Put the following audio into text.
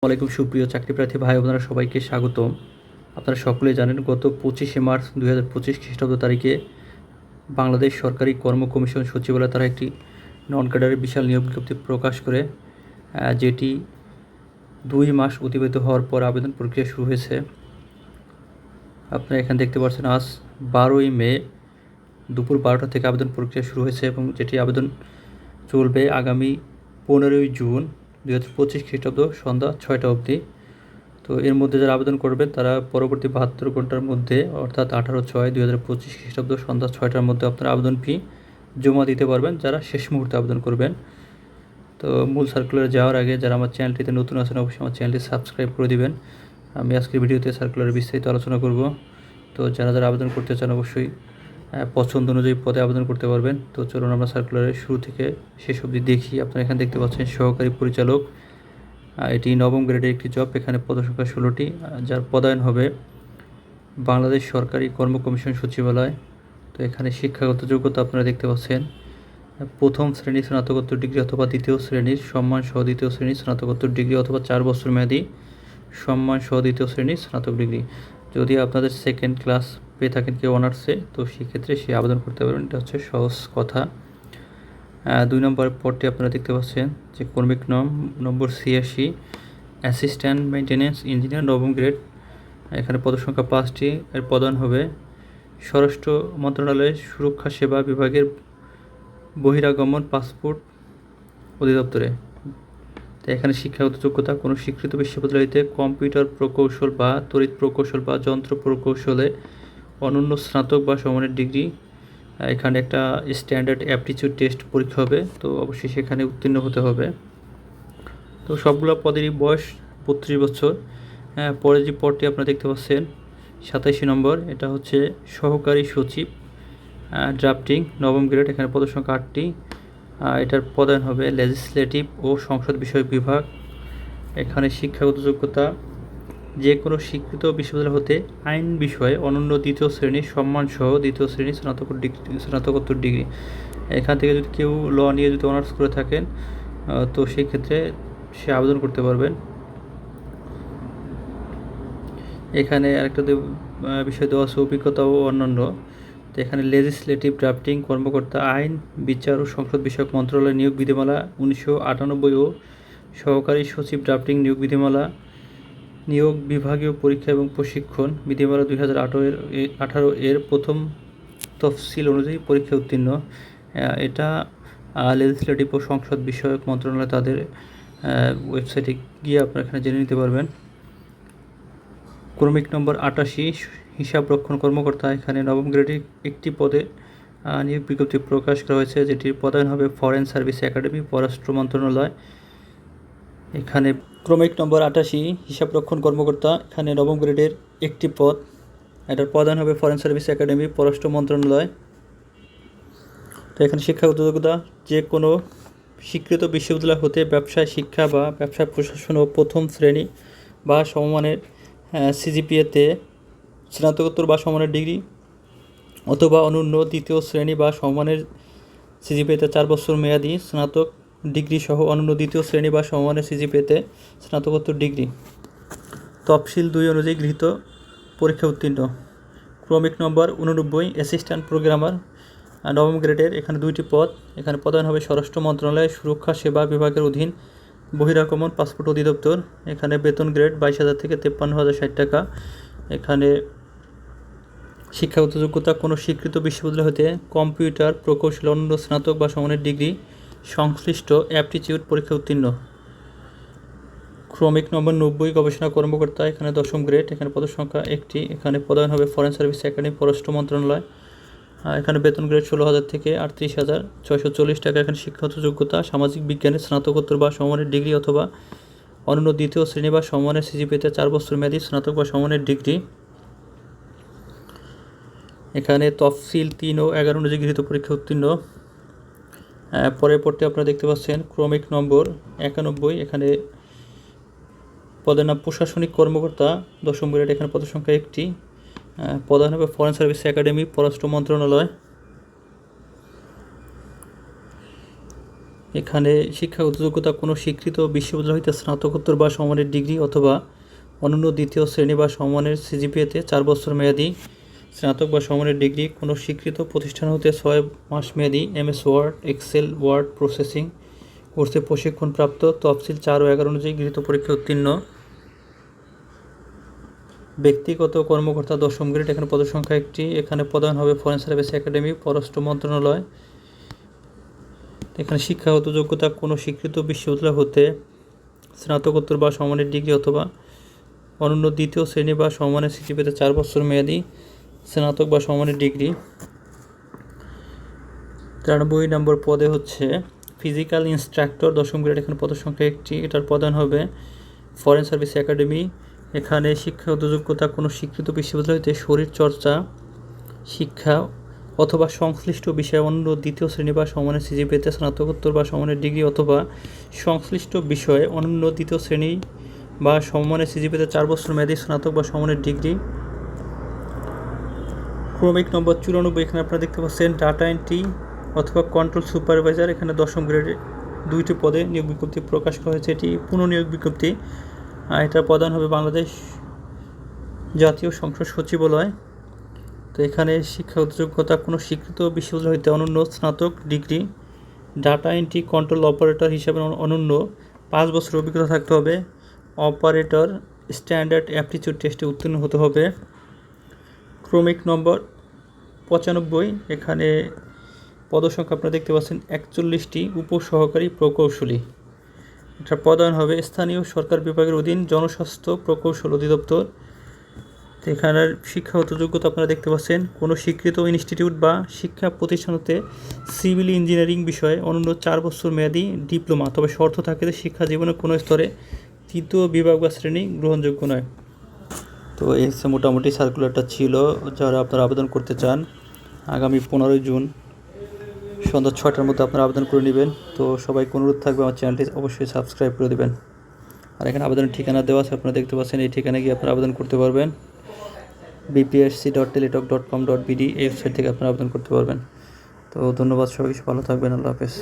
আসসালামাইকুম সুপ্রিয় চাকরি প্রার্থী ভাই বোনেরা, সবাইকে স্বাগতম। আপনারা সকলেই জানেন, গত পঁচিশে মার্চ দুই হাজার পঁচিশ খ্রিস্টাব্দ তারিখে বাংলাদেশ সরকারি কর্ম কমিশন সচিবালয় তারা একটি নন ক্যাডারের বিশাল নিয়োগ বিজ্ঞপ্তি প্রকাশ করে যেটি দুই মাস অতিবাহিত হওয়ার পর আবেদন প্রক্রিয়া শুরু হয়েছে। আপনারা এখানে দেখতে পাচ্ছেন, আজ বারোই মে দুপুর বারোটা থেকে আবেদন প্রক্রিয়া শুরু হয়েছে এবং যেটি আবেদন চলবে আগামী পনেরোই জুন দুই হাজার পঁচিশ খ্রিস্টাব্দ সন্ধ্যা ছয়টা অবধি। তো এর মধ্যে যারা আবেদন করবেন, তারা পরবর্তী বাহাত্তর ঘণ্টার মধ্যে, অর্থাৎ আঠারো ছয় দুই হাজার পঁচিশ খ্রিস্টাব্দ সন্ধ্যা ছয়টার মধ্যে আপনারা আবেদন ফি জমা দিতে পারবেন, যারা শেষ মুহূর্তে আবেদন করবেন। তো মূল সার্কুলারে যাওয়ার আগে যারা আমার চ্যানেলটিতে নতুন আছেন, অবশ্যই আমার চ্যানেলটি সাবস্ক্রাইব করে দিবেন। আমি আজকের ভিডিওতে সার্কুলারের বিস্তারিত আলোচনা করব। তো যারা যারা আবেদন করতে চান, অবশ্যই পছন্দ অনুযায়ী পদে আবেদন করতে পারবেন। তো চলুন আমরা সার্কুলারের শুরু থেকে শেষ অবধি দেখি। আপনারা এখানে দেখতে পাচ্ছেন সহকারী পরিচালক। এটি নবম গ্রেডের একটি জব এখানে পদসংখ্যা ষোলোটি যার পদায়ন হবে বাংলাদেশ সরকারি কর্ম কমিশন সচিবালয়। তো এখানে শিক্ষাগত যোগ্যতা আপনারা দেখতে পাচ্ছেন। প্রথম শ্রেণি স্নাতকোত্তর ডিগ্রি অথবা দ্বিতীয় শ্রেণির সম্মান সহ দ্বিতীয় শ্রেণির স্নাতকোত্তর ডিগ্রি অথবা চার বছর মেয়াদী সম্মান সহ দ্বিতীয় শ্রেণির স্নাতক ডিগ্রি। যদি আপনাদের সেকেন্ড ক্লাস পেয়ে থাকেন কেউ অনার্সে, তো সেক্ষেত্রে সে আবেদন করতে পারবেন। এটা হচ্ছে সহজ কথা। দুই নম্বর পদটি আপনারা দেখতে পাচ্ছেন যে কর্মিক নম, নম্বর ছিয়াশি, অ্যাসিস্ট্যান্ট মেনটেন্যান্স ইঞ্জিনিয়ার, নবম গ্রেড। এখানে পদসংখ্যা পাঁচটি, এর প্রদান হবে স্বরাষ্ট্র মন্ত্রণালয়ের সুরক্ষা সেবা বিভাগের বহিরাগমন পাসপোর্ট অধিদপ্তরে। তো এখানে শিক্ষাগত যোগ্যতা, কোনো স্বীকৃত বিশ্ববিদ্যালয়তে কম্পিউটার প্রকৌশল বা তড়িৎ প্রকৌশল বা যন্ত্র প্রকৌশলে অনন্য স্নাতক বা সমানের ডিগ্রি এখানে একটা স্ট্যান্ডার্ড অ্যাপটিচিউড টেস্ট পরীক্ষা হবে তো অবশ্যই সেখানে উত্তীর্ণ হতে হবে। তো সবগুলো পদেরই বয়স বত্রিশ বছর। হ্যাঁ, পরে যে পদটি আপনারা দেখতে পাচ্ছেন সাতাইশি নম্বর এটা হচ্ছে সহকারী সচিব ড্রাফটিং নবম গ্রেড এখানে পদসংখ্যা আটটি। এটার পদায়ন হবে লেজিসলেটিভ ও সংসদ বিষয়ক বিভাগ। এখানে শিক্ষাগত যোগ্যতা যে কোনো স্বীকৃত বিশ্ববিদ্যালয় হতে আইন বিষয়ে অনন্য দ্বিতীয় শ্রেণির সম্মান সহ দ্বিতীয় শ্রেণির স্নাতক ডিগ্রি স্নাতকোত্তর ডিগ্রি। এখান থেকে যদি কেউ ল নিয়ে যদি অনার্স করে থাকেন তো সেই ক্ষেত্রে সে আবেদন করতে পারবেন। এখানে আরেকটা বিষয় দেওয়া আছে, অভিজ্ঞতা ও অন্যান্য। তো এখানে লেজিসলেটিভ ড্রাফটিং কর্মকর্তা আইন, বিচার ও সংসদ বিষয়ক মন্ত্রণালয় নিয়োগ বিধিমালা উনিশশো আটানব্বই ও সহকারী সচিব ড্রাফটিং নিয়োগ বিধিমালা নিয়োগ বিভাগীয় পরীক্ষা এবং প্রশিক্ষণ বিধিমালা দুই হাজার আঠেরো এর আঠারো এর প্রথম তফসিল অনুযায়ী পরীক্ষা উত্তীর্ণ। এটা লেজিসলেটিভ ও সংসদ বিষয়ক মন্ত্রণালয় তাদের ওয়েবসাইটে গিয়ে আপনারা এখানে জেনে নিতে পারবেন। ক্রমিক নম্বর আটাশি, হিসাব রক্ষণ কর্মকর্তা। এখানে নবম গ্রেডের একটি পদে নিয়োগ বিজ্ঞপ্তি প্রকাশ করা হয়েছে, যেটির পদায়ন হবে ফরেন সার্ভিস একাডেমি পররাষ্ট্র মন্ত্রণালয়। এখানে ক্রমিক নম্বর আটাশি, হিসাব রক্ষণ কর্মকর্তা, এখানে নবম গ্রেডের একটি পদ। এটার প্রধান হবে ফরেন সার্ভিস একাডেমি পররাষ্ট্র মন্ত্রণালয়। তো এখানে শিক্ষাগত যোগ্যতা যে কোনো স্বীকৃত বিশ্ববিদ্যালয় হতে ব্যবসায় শিক্ষা বা ব্যবসায় প্রশাসন ও প্রথম শ্রেণি বা সমমানের সিজিপিএতে স্নাতকোত্তর বা সমানের ডিগ্রি অথবা অনন্য দ্বিতীয় শ্রেণি বা সমমানের সিজিপিএতে চার বছর মেয়াদি স্নাতক ডিগ্রি সহ অনন্য দ্বিতীয় শ্রেণি বা সমমানের সিজি পেতে স্নাতকোত্তর ডিগ্রি। তফসিল দুই অনুযায়ী গৃহীত, পরীক্ষা উত্তীর্ণ। ক্রমিক নম্বর উননব্বই অ্যাসিস্ট্যান্ট প্রোগ্রামার নবম গ্রেডের এখানে দুইটি পদ। এখানে পদায়ন হবে স্বরাষ্ট্র মন্ত্রণালয়, সুরক্ষা, সেবা বিভাগের অধীন, বহিরাগমন, পাসপোর্ট অধিদপ্তর। এখানে বেতন গ্রেড বাইশ হাজার থেকে তেপ্পান্ন হাজার ষাট টাকা। এখানে শিক্ষাগত যোগ্যতা কোনো স্বীকৃত বিশ্ববিদ্যালয় হতে কম্পিউটার প্রকৌশল অন্য স্নাতক বা সমানের ডিগ্রি। সংশ্লিষ্ট অ্যাপটিচিউড পরীক্ষা উত্তীর্ণ। ক্রমিক নম্বর নব্বই, গবেষণা কর্মকর্তা, এখানে দশম গ্রেড, এখানে পদের সংখ্যা একটি, এখানে পদায়ন হবে ফরেন সার্ভিস একাডেমি, পররাষ্ট্র মন্ত্রণালয়। এখানে বেতন গ্রেড ষোলো হাজার থেকে আটত্রিশ হাজার ছয়শো চল্লিশ টাকা, এখানে শিক্ষাগত যোগ্যতা, সামাজিক বিজ্ঞানের স্নাতকোত্তর বা সমানের ডিগ্রি অথবা অনন্য দ্বিতীয় শ্রেণি বা সমানের সিজিপিতে চার বছর মেয়াদী স্নাতক বা সমানের ডিগ্রি। এখানে তফসিল তিন ও এগারো অনুযায়ী গৃহীত পরীক্ষা উত্তীর্ণ। পরের পরটি আপনারা দেখতে পাচ্ছেন ক্রমিক নম্বর একানব্বই। এখানে পদের নাম প্রশাসনিক কর্মকর্তা দশম গ্রেড এখানে পদের সংখ্যা একটি। আহ, প্রধান হবে ফরেন সার্ভিস একাডেমি পররাষ্ট্র মন্ত্রণালয়। এখানে শিক্ষাগত যোগ্যতা কোনো স্বীকৃত বিশ্ববিদ্যালয় হইতে স্নাতকোত্তর বা সমানের ডিগ্রি অথবা অনন্য দ্বিতীয় শ্রেণি বা সমানের সিজিপিএতে চার বছর মেয়াদি। স্নাতক বা সমানের ডিগ্রি, কোনো স্বীকৃত প্রতিষ্ঠান হতে ছয় মাস মেয়াদি MS word, excel word processing কোর্সে প্রশিক্ষণপ্রাপ্ত তফসিল চার ও এগারো অনুযায়ী গৃহীত পরীক্ষা উত্তীর্ণ। ব্যক্তিগত কর্মকর্তা দশম গ্রেড, এখানে পদসংখ্যা একটি। এখানে প্রদান হবে ফরেন সার্ভিস একাডেমি পররাষ্ট্র মন্ত্রণালয়। এখানে শিক্ষাগত যোগ্যতা, কোনো স্বীকৃত বিশ্ববিদ্যালয় হতে স্নাতকোত্তর বা সমানের ডিগ্রি অথবা অনন্য দ্বিতীয় শ্রেণি বা সমানের সিজিপিতে চার বছর মেয়াদি। স্নাতক বা সমানের ডিগ্রি। তিরানব্বই নম্বর পদে হচ্ছে ফিজিক্যাল ইনস্ট্রাক্টর দশম গ্রেড এখানে পদের সংখ্যা একটি। এটার প্রধান হবে ফরেন সার্ভিস একাডেমি এখানে শিক্ষাগত যোগ্যতা কোনো স্বীকৃত বিশ্ববিদ্যালয় হতে শরীর চর্চা, শিক্ষা অথবা সংশ্লিষ্ট বিষয়ে অন্য দ্বিতীয় শ্রেণি বা সমানের সিজিপিতে স্নাতকোত্তর বা সমানের ডিগ্রি অথবা সংশ্লিষ্ট বিষয়ে অনন্য দ্বিতীয় শ্রেণি বা সমানের সিজিপিতে চার বছর মেয়াদী স্নাতক বা সমানের ডিগ্রি। ক্রমিক নম্বর চুরানব্বই, এখানে আপনারা দেখতে পাচ্ছেন ডাটা এন্ট্রি অথবা কন্ট্রোল সুপারভাইজার এখানে দশম গ্রেডে দুইটি পদে নিয়োগ বিজ্ঞপ্তি প্রকাশ করা হয়েছে। এটি পুনর্নিয়োগ বিজ্ঞপ্তি। এটা প্রদান হবে বাংলাদেশ জাতীয় সংসদ সচিবালয়। তো এখানে শিক্ষাগত যোগ্যতা কোনো স্বীকৃত বিশ্ববিদ্যালয় হইতে অনন্য স্নাতক degree data entry control operator হিসাবে অনন্য। পাঁচ বছর অভিজ্ঞতা থাকতে হবে। অপারেটর স্ট্যান্ডার্ড অ্যাপটিচিউড টেস্টে উত্তীর্ণ হতে হবে। ক্রমিক নম্বর পঁচানব্বই। এখানে পদসংখ্যা আপনারা দেখতে পাচ্ছেন একচল্লিশটি উপসহকারী প্রকৌশলী। এটা প্রদান হবে স্থানীয় সরকার বিভাগের অধীন জনস্বাস্থ্য প্রকৌশল অধিদপ্তর। এখানের শিক্ষাগত যোগ্যতা আপনারা দেখতে পাচ্ছেন, কোনো স্বীকৃত ইনস্টিটিউট বা শিক্ষা প্রতিষ্ঠান হতে সিভিল ইঞ্জিনিয়ারিং বিষয়ে অনন্য চার বছর মেয়াদি ডিপ্লোমা, তবে শর্ত থাকে যে শিক্ষা জীবনের কোনো স্তরে তৃতীয় বিভাগ বা শ্রেণি গ্রহণযোগ্য নয়। তো এই হচ্ছে মোটামুটি সার্কুলারটা ছিল, যারা আপনারা আবেদন করতে চান, আগামী পনেরোই জুন সন্ধ্যা ছটার মধ্যে আপনারা আবেদন করে নেবেন। তো সবাইকে অনুরোধ থাকবে আমার চ্যানেলটি অবশ্যই সাবস্ক্রাইব করে দেবেন। আর এখানে আবেদনের ঠিকানা দেওয়া আছে, আপনারা দেখতে পাচ্ছেন, এই ঠিকানায় গিয়ে আপনারা আবেদন করতে পারবেন। BPSC dot Teletalk dot com dot BD এই ওয়েবসাইট থেকে আপনারা আবেদন করতে পারবেন। তো ধন্যবাদ সবাই ভালো থাকবেন, আল্লাহ হাফেজ।